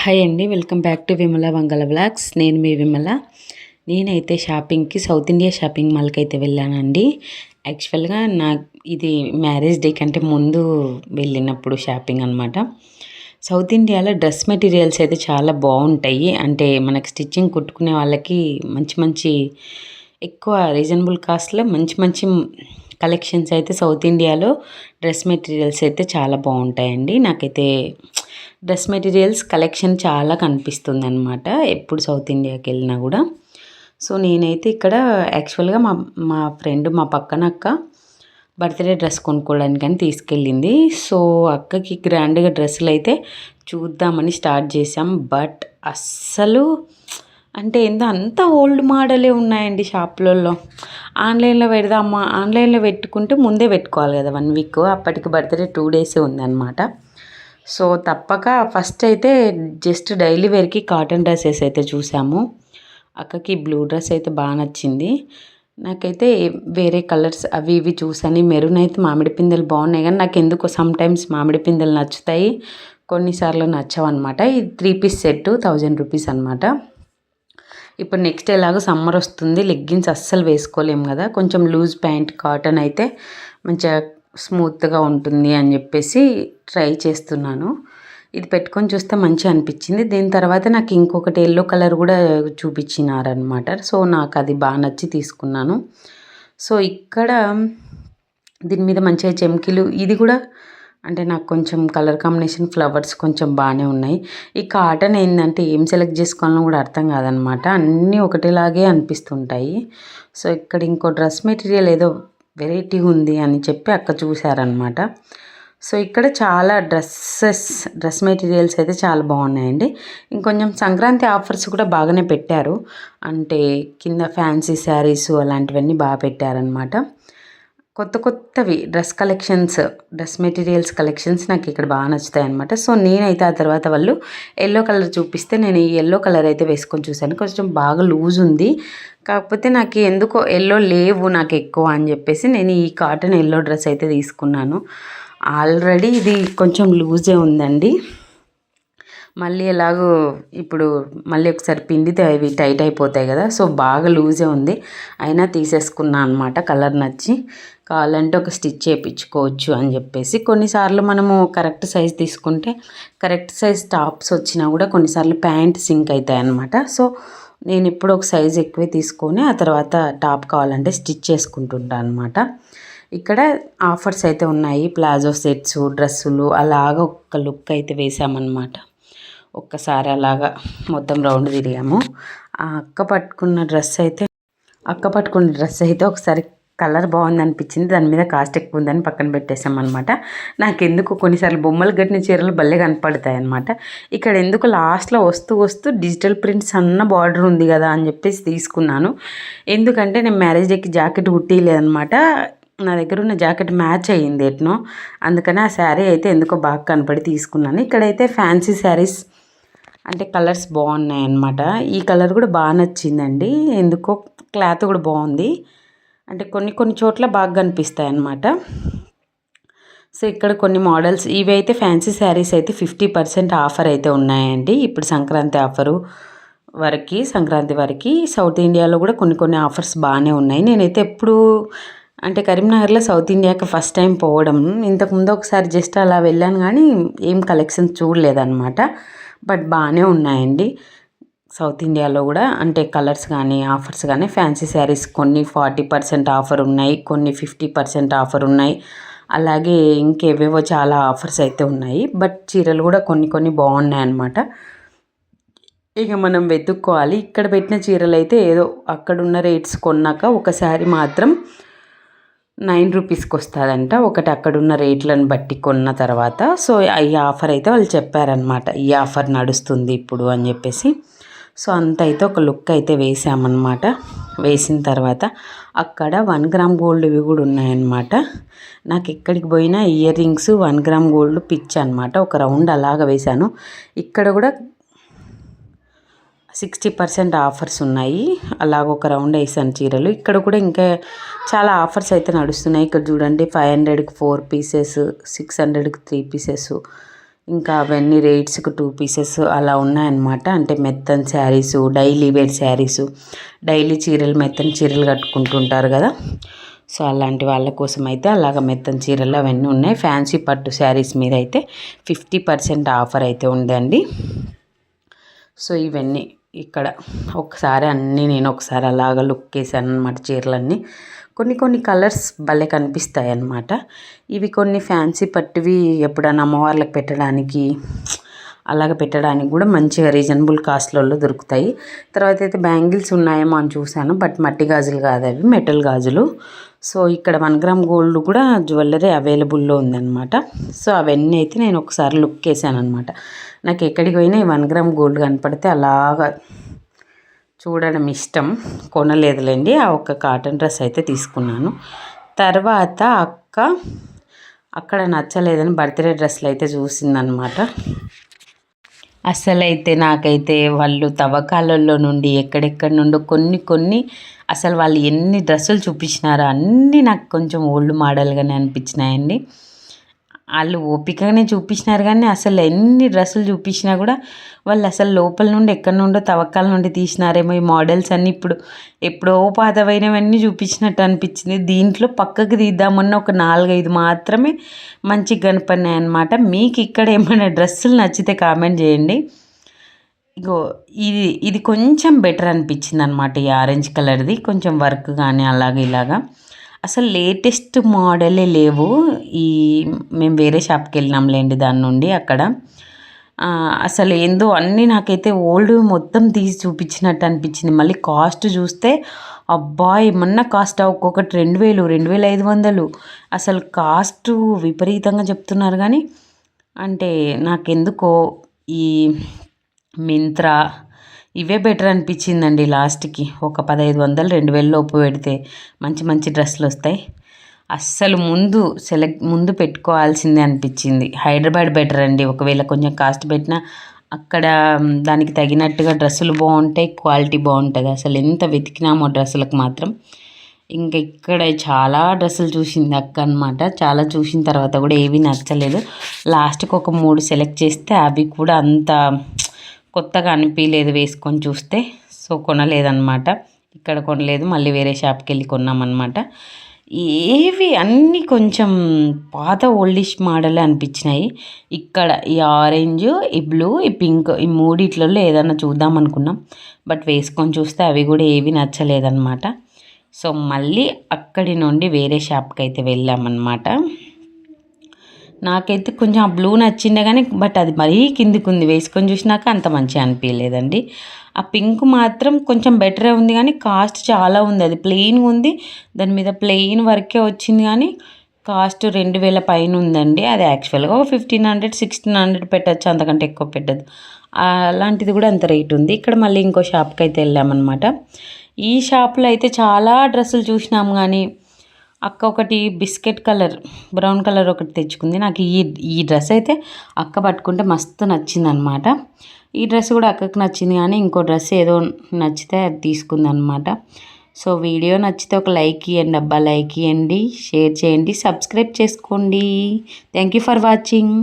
Hi అండి welcome back to Vimala Vangala vlogs నేను మీ విమల నేనైతే షాపింగ్కి సౌత్ ఇండియా షాపింగ్ మాల్కి అయితే వెళ్ళానండి. యాక్చువల్గా నా ఇది మ్యారేజ్ డే కంటే ముందు వెళ్ళినప్పుడు షాపింగ్ అనమాట సౌత్ ఇండియాలో డ్రెస్ మెటీరియల్స్ అయితే చాలా బాగుంటాయి. అంటే మనకి స్టిచ్చింగ్ కుట్టుకునే వాళ్ళకి మంచి మంచి ఎక్కువ రీజనబుల్ కాస్ట్లో మంచి మంచి కలెక్షన్స్ అయితే సౌత్ ఇండియాలో డ్రెస్ మెటీరియల్స్ అయితే చాలా బాగుంటాయండి. నాకైతే డ్రెస్ మెటీరియల్స్ కలెక్షన్ చాలా కనిపిస్తుంది అనమాట ఎప్పుడు సౌత్ ఇండియాకి వెళ్ళినా కూడా. సో నేనైతే ఇక్కడ యాక్చువల్గా మా మా ఫ్రెండ్ మా పక్కన అక్క బర్త్డే డ్రెస్ కొనుక్కోవడానికి అని తీసుకెళ్ళింది. సో అక్కకి గ్రాండ్గా డ్రెస్సులు అయితే చూద్దామని స్టార్ట్ చేసాం బట్ అస్సలు అంటే ఏందో అంత ఓల్డ్ మోడలే ఉన్నాయండి షాపులలో ఆన్లైన్లో పెడదామా? ఆన్లైన్లో పెట్టుకుంటే ముందే పెట్టుకోవాలి కదా వన్ వీక్. అప్పటికి బర్త్డే టూ డేసే ఉందన్నమాట. సో తప్పక ఫస్ట్ అయితే జస్ట్ డైలీ వేర్కి కాటన్ డ్రెస్సెస్ అయితే చూసాము. అక్కకి బ్లూ డ్రెస్ అయితే బాగా నచ్చింది. నాకైతే వేరే కలర్స్ అవి ఇవి చూసాను. మెరూన్ అయితే మామిడి పిందెలు బాగున్నాయి కానీ నాకు ఎందుకో సమ్ టైమ్స్ మామిడి పిందెలు నచ్చుతాయి. కొన్నిసార్లు నచ్చవు అనమాట ఇది three piece set thousand rupees అనమాట ఇప్పుడు నెక్స్ట్ ఎలాగో సమ్మర్ వస్తుంది. లెగ్గిన్స్ అస్సలు వేసుకోలేము కదా. కొంచెం లూజ్ ప్యాంట్ కాటన్ అయితే మంచిగా స్మూత్గా ఉంటుంది అని చెప్పేసి ట్రై చేస్తున్నాను. ఇది పెట్టుకొని చూస్తే మంచిగా అనిపించింది. దీని తర్వాత నాకు ఇంకొకటి ఎల్లో కలర్ కూడా చూపించినారనమాట సో నాకు అది బాగా నచ్చి తీసుకున్నాను. సో ఇక్కడ దీని మీద మంచిగా చెమ్కిలు ఇది కూడా అంటే నాకు కొంచెం కలర్ కాంబినేషన్ ఫ్లవర్స్ కొంచెం బాగానే ఉన్నాయి. ఈ కాటన్ ఏంటంటే ఏం సెలెక్ట్ చేసుకోవాలో కూడా అర్థం కాదనమాట అన్నీ ఒకటేలాగే అనిపిస్తుంటాయి. సో ఇక్కడ ఇంకో డ్రెస్ మెటీరియల్ ఏదో వెరైటీ ఉంది అని చెప్పి అక్క చూశారనమాట సో ఇక్కడ చాలా డ్రెస్సెస్ డ్రెస్ మెటీరియల్స్ అయితే చాలా బాగున్నాయండి. ఇంకొంచెం సంక్రాంతి ఆఫర్స్ కూడా బాగానే పెట్టారు. అంటే కింద ఫ్యాన్సీ శారీస్ అలాంటివన్నీ బాగా పెట్టారనమాట కొత్త కొత్తవి dress collections dress materials collections నాకు ఇక్కడ బాగా నచ్చుతాయి అనమాట సో నేనైతే ఆ తర్వాత వాళ్ళు ఎల్లో కలర్ చూపిస్తే నేను ఈ ఎల్లో కలర్ అయితే వేసుకొని చూశాను. కొంచెం బాగా లూజ్ ఉంది. కాకపోతే నాకు ఎందుకో ఎల్లో లేవు నాకు ఎక్కువ అని చెప్పేసి నేను ఈ కాటన్ ఎల్లో డ్రెస్ అయితే తీసుకున్నాను. ఆల్రెడీ ఇది కొంచెం లూజే ఉందండి. మళ్ళీ ఎలాగో ఇప్పుడు మళ్ళీ ఒకసారి పిండితే అవి టైట్ అయిపోతాయి కదా సో బాగా లూజే ఉంది. అయినా తీసేసుకున్నా అనమాట కలర్ నచ్చి. కావాలంటే ఒక స్టిచ్ చేయించుకోవచ్చు అని చెప్పేసి. కొన్నిసార్లు మనము కరెక్ట్ సైజ్ తీసుకుంటే కరెక్ట్ సైజ్ టాప్స్ వచ్చినా కూడా కొన్నిసార్లు ప్యాంట్ సింక్ అవుతాయి అనమాట సో నేను ఇప్పుడు ఒక సైజ్ ఎక్కువే తీసుకొని ఆ తర్వాత టాప్ కావాలంటే స్టిచ్ చేసుకుంటుంటాను అనమాట ఇక్కడ ఆఫర్స్ అయితే ఉన్నాయి ప్లాజో సెట్స్ డ్రెస్సులు అలాగ ఒక లుక్ అయితే వేసామన్నమాట. ఒక్కసారి అలాగా మొత్తం రౌండ్ తిరిగాము. ఆ అక్క పట్టుకున్న డ్రెస్ అయితే అక్క పట్టుకున్న డ్రెస్ అయితే ఒకసారి కలర్ బాగుంది అనిపించింది. దాని మీద కాస్ట్ ఎక్కువ ఉందని పక్కన పెట్టేసాం అనమాట నాకు ఎందుకు కొన్నిసార్లు బొమ్మలు కట్టిన చీరలు భలే కనపడతాయి అనమాట ఇక్కడ ఎందుకు లాస్ట్లో వస్తూ వస్తూ డిజిటల్ ప్రింట్స్ అన్న బార్డర్ ఉంది కదా అని చెప్పేసి తీసుకున్నాను. ఎందుకంటే నేను మ్యారేజ్ డేకి జాకెట్ కుట్టిలేదనమాట నా దగ్గర ఉన్న జాకెట్ మ్యాచ్ అయ్యింది ఎట్నో. అందుకని ఆ శారీ అయితే ఎందుకో బాగా కనపడి తీసుకున్నాను. ఇక్కడైతే ఫ్యాన్సీ శారీస్ అంటే కలర్స్ బాగున్నాయి అన్నమాట. ఈ కలర్ కూడా బాగా నచ్చిందండి. ఎందుకో క్లాత్ కూడా బాగుంది. అంటే కొన్ని కొన్ని చోట్ల బాగా కనిపిస్తాయి అన్నమాట. సో ఇక్కడ కొన్ని మోడల్స్. ఇవి అయితే ఫ్యాన్సీ శారీస్ అయితే ఫిఫ్టీ పర్సెంట్ ఆఫర్ అయితే ఉన్నాయండి. ఇప్పుడు సంక్రాంతి ఆఫరు వరకు సంక్రాంతి వరకు సౌత్ ఇండియాలో కూడా కొన్ని కొన్ని ఆఫర్స్ బాగానే ఉన్నాయి. నేనైతే ఎప్పుడు అంటే కరీంనగర్లో సౌత్ ఇండియాకి ఫస్ట్ టైం పోవడం. ఇంతకుముందు ఒకసారి జస్ట్ అలా వెళ్ళాను కానీ ఏం కలెక్షన్స్ చూడలేదన్నమాట. బట్ బాగానే ఉన్నాయండి. సౌత్ ఇండియాలో కూడా అంటే కలర్స్ కానీ ఆఫర్స్ కానీ ఫ్యాన్సీ శారీస్ కొన్ని ఫార్టీ పర్సెంట్ ఆఫర్ ఉన్నాయి కొన్ని ఫిఫ్టీ పర్సెంట్ ఆఫర్ ఉన్నాయి. అలాగే ఇంకేవేవో చాలా ఆఫర్స్ అయితే ఉన్నాయి. బట్ చీరలు కూడా కొన్ని కొన్ని బాగున్నాయి అన్నమాట. ఇక మనం వెతుక్కోవాలి. ఇక్కడ పెట్టిన చీరలు అయితే ఏదో అక్కడున్న రేట్స్ కొన్నాక ఒకసారి మాత్రం నైన్ రూపీస్కి వస్తుందంట. ఒకటి అక్కడున్న రేట్లను బట్టి కొన్న తర్వాత. సో ఈ ఆఫర్ అయితే వాళ్ళు చెప్పారనమాట ఈ ఆఫర్ నడుస్తుంది ఇప్పుడు అని చెప్పేసి. సో అంత అయితే ఒక లుక్ అయితే వేసామన్నమాట. వేసిన తర్వాత అక్కడ వన్ గ్రామ్ గోల్డ్వి కూడా ఉన్నాయన్నమాట. నాకు ఎక్కడికి పోయినా earrings one gram gold పిచ్ అనమాట ఒక రౌండ్ అలాగ వేశాను. ఇక్కడ కూడా సిక్స్టీ పర్సెంట్ ఆఫర్స్ ఉన్నాయి. అలాగ ఒక రౌండ్ వేసాను చీరలు. ఇక్కడ కూడా ఇంకా చాలా ఆఫర్స్ అయితే నడుస్తున్నాయి. ఇక్కడ చూడండి ఫైవ్ హండ్రెడ్కి ఫోర్ పీసెస్ సిక్స్ హండ్రెడ్కి త్రీ పీసెస్ ఇంకా అవన్నీ రేట్స్కి టూ పీసెస్ అలా ఉన్నాయన్నమాట. అంటే మెత్తన్ saris daily wear saris daily చీరలు మెత్తని చీరలు కట్టుకుంటుంటారు కదా. సో అలాంటి వాళ్ళ కోసం అయితే అలాగ మెత్తని చీరలు అవన్నీ ఉన్నాయి. ఫ్యాన్సీ పట్టు శారీస్ మీద అయితే ఫిఫ్టీ పర్సెంట్ ఆఫర్ అయితే ఉందండి. సో ఇవన్నీ ఇక్కడ ఒకసారి అన్నీ నేను ఒకసారి అలాగ లుక్ వేసాను అనమాట చీరలన్నీ. కొన్ని కొన్ని కలర్స్ భలే కనిపిస్తాయి అన్నమాట ఇవి కొన్ని ఫ్యాన్సీ పట్టువి ఎప్పుడైనా అమ్మవార్లకు పెట్టడానికి అలాగ పెట్టడానికి కూడా మంచిగా రీజనబుల్ కాస్ట్లలో దొరుకుతాయి. తర్వాత అయితే బ్యాంగిల్స్ ఉన్నాయేమో అని చూశాను బట్ మట్టి గాజులు కాదు అవి మెటల్ గాజులు. సో ఇక్కడ వన్ గ్రామ్ గోల్డ్ కూడా జ్యువెలరీ అవైలబుల్లో ఉందన్నమాట. సో అవన్నీ అయితే నేను ఒకసారి లుక్ వేసాను అనమాట నాకు ఎక్కడికి పోయినా ఈ వన్ గ్రామ్ గోల్డ్ కనపడితే అలాగా చూడడం ఇష్టం. కొనలేదులేండి. ఆ ఒక్క కాటన్ డ్రెస్ అయితే తీసుకున్నాను. తర్వాత అక్క అక్కడ నచ్చలేదని బర్త్డే డ్రెస్సులు అయితే చూసిందనమాట అసలైతే నాకైతే వాళ్ళు తవ్వకాలలో నుండి ఎక్కడెక్కడి నుండో కొన్ని కొన్ని అసలు వాళ్ళు ఎన్ని డ్రెస్సులు చూపించినారో అన్నీ నాకు కొంచెం ఓల్డ్ మోడల్గానే అనిపించినాయండి. వాళ్ళు ఓపికగానే చూపించినారు కానీ అసలు ఎన్ని డ్రెస్సులు చూపించినా కూడా వాళ్ళు అసలు లోపల నుండి ఎక్కడి నుండో తవ్వకాల నుండి తీసినారేమో ఈ మోడల్స్ అన్నీ ఇప్పుడు ఎప్పుడో పాతవైనవన్నీ చూపించినట్టు అనిపించింది. దీంట్లో పక్కకు తీద్దామన్న ఒక నాలుగైదు మాత్రమే మంచిగా కనపడినాయి అనమాట మీకు ఇక్కడ ఏమైనా డ్రెస్సులు నచ్చితే కామెంట్ చేయండి. ఇగో ఇది ఇది కొంచెం బెటర్ అనిపించింది అనమాట ఈ ఆరెంజ్ కలర్ది. కొంచెం వర్క్ కానీ అలాగే ఇలాగా. అసలు లేటెస్ట్ మోడలే లేవు. ఈ మేము వేరే షాప్కి వెళ్ళినాంలేండి దాని నుండి అక్కడ. అసలు ఏందో అన్నీ నాకైతే ఓల్డ్ మొత్తం తీసి చూపించినట్టు అనిపించింది. మళ్ళీ కాస్ట్ చూస్తే అబ్బా ఏమన్నా కాస్ట్? ఒక్కొక్కటి రెండు వేలు రెండు వేల ఐదు వందలు. అసలు కాస్ట్ విపరీతంగా చెప్తున్నారు కానీ అంటే నాకెందుకో ఈ మింత్రా ఇవే బెటర్ అనిపించిందండి లాస్ట్కి. ఒక పదహైదు వందలు రెండు వేలలోపు పెడితే మంచి మంచి డ్రెస్సులు వస్తాయి. అస్సలు ముందు సెలెక్ట్ ముందు పెట్టుకోవాల్సిందే అనిపించింది. హైదరాబాద్ బెటర్ అండి. ఒకవేళ కొంచెం కాస్ట్ పెట్టినా అక్కడ దానికి తగినట్టుగా డ్రెస్సులు బాగుంటాయి క్వాలిటీ బాగుంటుంది. అసలు ఎంత వెతికినామో డ్రెస్సులకు మాత్రం. ఇంకా ఇక్కడ చాలా డ్రెస్సులు చూసింది అక్క అనమాట చాలా చూసిన తర్వాత కూడా ఏవి నచ్చలేదు. లాస్ట్కి ఒక మూడు సెలెక్ట్ చేస్తే అవి కూడా అంత కొత్తగా అనిపించలేదు వేసుకొని చూస్తే. సో కొనలేదన్నమాట. ఇక్కడ కొనలేదు మళ్ళీ వేరే షాప్కి వెళ్ళి కొన్నామన్నమాట. ఏవి అన్నీ కొంచెం పాత ఓల్డిష్ మోడలే అనిపించినాయి. ఇక్కడ ఈ ఆరెంజ్ ఈ బ్లూ ఈ పింక్ ఈ మూడిట్లలో ఏదన్నా చూద్దాం అనుకున్నాం బట్ వేసుకొని చూస్తే అవి కూడా ఏవి నచ్చలేదన్నమాట. సో మళ్ళీ అక్కడి నుండి వేరే షాప్కి అయితే వెళ్ళామన్నమాట. నాకైతే కొంచెం ఆ బ్లూ నచ్చిండే కానీ బట్ అది మరీ కిందికి ఉంది వేసుకొని చూసినాక అంత మంచిగా అనిపించలేదండి ఆ పింక్ మాత్రం కొంచెం బెటరే ఉంది కానీ కాస్ట్ చాలా ఉంది. అది ప్లెయిన్ ఉంది. దాని మీద ప్లెయిన్ వర్కే వచ్చింది కానీ కాస్ట్ రెండు వేల పైన ఉందండి. అది యాక్చువల్గా ఒక ఫిఫ్టీన్ హండ్రెడ్ సిక్స్టీన్ హండ్రెడ్ పెట్టచ్చు. అంతకంటే ఎక్కువ పెట్టదు. అలాంటిది కూడా అంత రేట్ ఉంది. ఇక్కడ మళ్ళీ ఇంకో షాప్కి అయితే వెళ్ళామన్నమాట. ఈ షాప్లో అయితే చాలా డ్రెస్సులు చూసినాం కానీ అక్క ఒకటి బిస్కెట్ కలర్ బ్రౌన్ కలర్ ఒకటి తెచ్చుకుంది. నాకు ఈ ఈ డ్రెస్ అయితే అక్క పట్టుకుంటే మస్తు నచ్చింది అనమాట ఈ డ్రెస్ కూడా అక్కకు నచ్చింది కానీ ఇంకో డ్రెస్ ఏదో నచ్చితే అది తీసుకుంది అనమాట సో వీడియో నచ్చితే ఒక లైక్ ఇవ్వండి అబ్బా లైక్ ఇవ్వండి షేర్ చేయండి సబ్స్క్రైబ్ చేసుకోండి. Thank you for watching